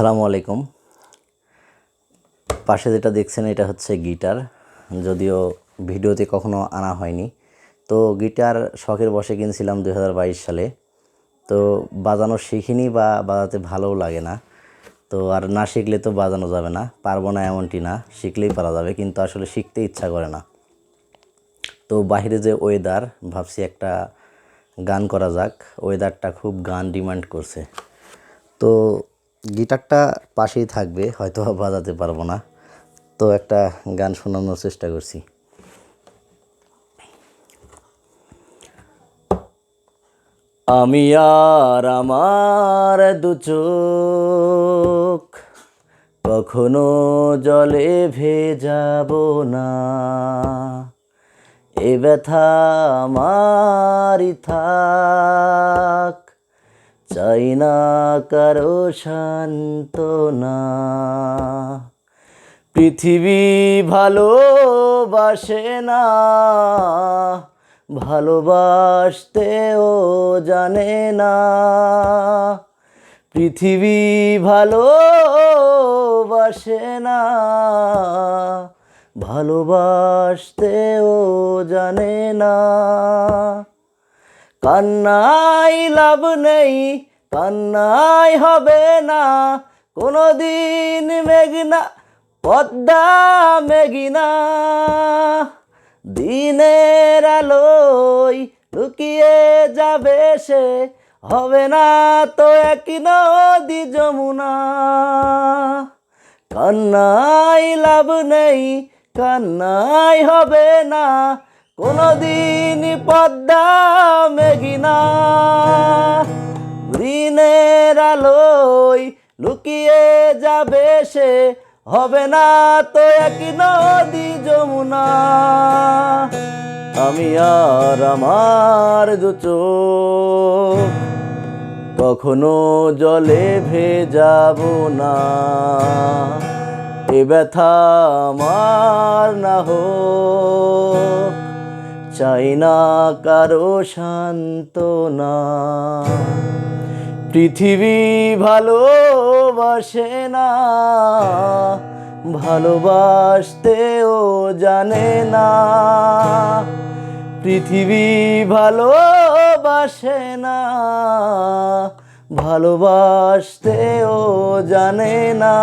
আসসালামু আলাইকুম। পাশে যেটা দেখছেন, এটা হচ্ছে গিটার। যদিও ভিডিওতে কখনো আনা হয়নি। তো গিটার শখের বসে কিনছিলাম দু হাজার বাইশ সালে। তো বাজানো শিখিনি বা বাজাতে ভালোও লাগে না। তো আর না শিখলে তো বাজানো যাবে না। পারব না এমনটি না। শিখলেই পারা যাবে, কিন্তু আসলে শিখতে ইচ্ছা করে না। তো বাইরে যে ওয়েদার ভাবছি একটা গান করা যাক। ওয়েদারটা খুব গান ডিমান্ড করছে। তো গিটারটা পাশেই থাকবে, হয়তো বাজাতে পারব না। তো একটা গান শোনানোর চেষ্টা করছি। আমি আর আমার দু চোখ কখনো জলে ভেজাব না। এ ব্যথা আমারই থাক। চাই না কারও শান্তনা পৃথিবী ভালোবাসে না ভালোবাসতেও জানে না। পৃথিবী ভালোবাসে না ভালোবাসতেও জানে না। কান্নাই লাভ নেই কান্নাই হবে না। কোনো দিন মেঘনা, পদ্মা মেঘিনা। দিনের আলোয় লুকিয়ে যাবে সে, হবে না তো এক নদী যমুনা। কান্নাই লাভ নেই, কান্নাই হবে না। কোনদিন পদ্মা মেঘিনা। আলোয় লুকিয়ে যাবে সে, হবে না তো এক নদী যমুনা। আমি আর আমার দু চোখ, কখনো জলে ভেজাব না। এ ব্যথা আমার না হোক, চাই না কারও শান্তনা পৃথিবী ভালোবাসে না ভালোবাসতেও জানে না। পৃথিবী ভালোবাসে না ভালোবাসতেও জানে না।